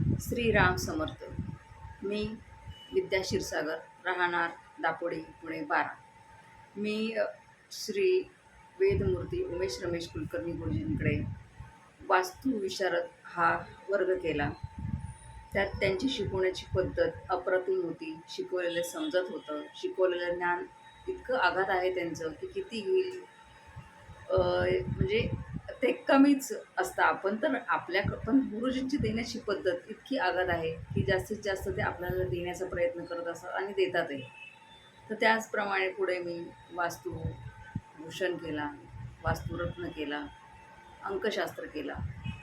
श्रीराम समर्थ. मी विद्या क्षीरसागर राहणार दापोडी पुणे बारा. मी श्री वेदमूर्ती उमेश रमेश कुलकर्णी गुरुजींकडे वास्तुविशारद हा वर्ग केला. त्यात त्यांची शिकवण्याची पद्धत अप्रतिम होती. शिकवलेलं समजत होतं. शिकवलेलं ज्ञान इतकं आघात आहे त्यांचं की किती येईल. म्हणजे ते कमीच असतं. आपण तर आपल्या पण गुरुजींची देण्याची पद्धत इतकी आघात आहे की जास्तीत जास्त ते आपल्याला देण्याचा प्रयत्न करत असतात आणि देतातही. तर त्याचप्रमाणे पुढे मी वास्तुभूषण केला वास्तुरत्न केला अंकशास्त्र केला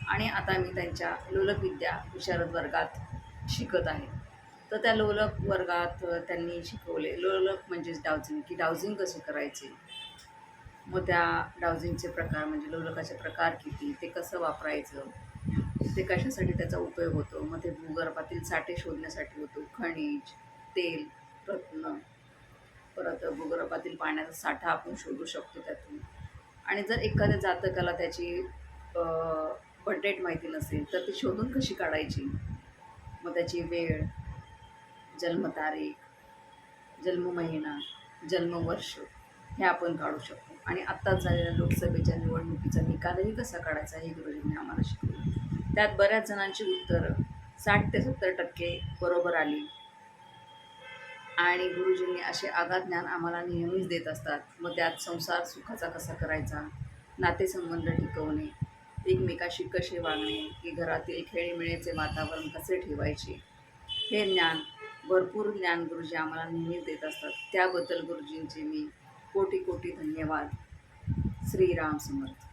आणि आता मी त्यांच्या लोलकविद्या विशारद वर्गात शिकत आहे. तर त्या लोलक वर्गात त्यांनी शिकवले लोलक म्हणजेच डाउजिंग की डावजिंग कसे करायचे? मग त्या डाउझिंगचे प्रकार म्हणजे लोलकाचे प्रकार किती ते कसं वापरायचं? ते कशासाठी त्याचा उपयोग होतो? मग ते भूगर्भातील साठे शोधण्यासाठी होतो. खनिज तेल रत्न. परत भूगर्भातील पाण्याचा साठा आपण शोधू शकतो त्यातून. आणि जर एखाद्या जातकाला त्याची बड्डेट माहिती नसेल तर ती शोधून कशी काढायची? मग त्याची वेळ जन्मतारीख जन्म महिना जन्मवर्ष हे आपण काढू शकतो. आणि आत्ताच झालेल्या लोकसभेच्या निवडणुकीचा निकालही कसा काढायचा हे गुरुजींनी आम्हाला शिकवलं. त्यात बऱ्याच जणांची उत्तरं साठ ते सत्तर टक्के बरोबर आली. आणि गुरुजींनी असे आघात ज्ञान आम्हाला नेहमीच देत असतात. मग त्यात संसार सुखाचा कसा करायचा? नातेसंबंध टिकवणे एकमेकाशी कसे वागणे की घरातील खेळीमेळीचे वातावरण कसे ठेवायचे? हे ज्ञान भरपूर ज्ञान गुरुजी आम्हाला नेहमीच देत असतात. त्याबद्दल गुरुजींचे मी कोटी कोटी धन्यवाद. श्रीराम समर्थ.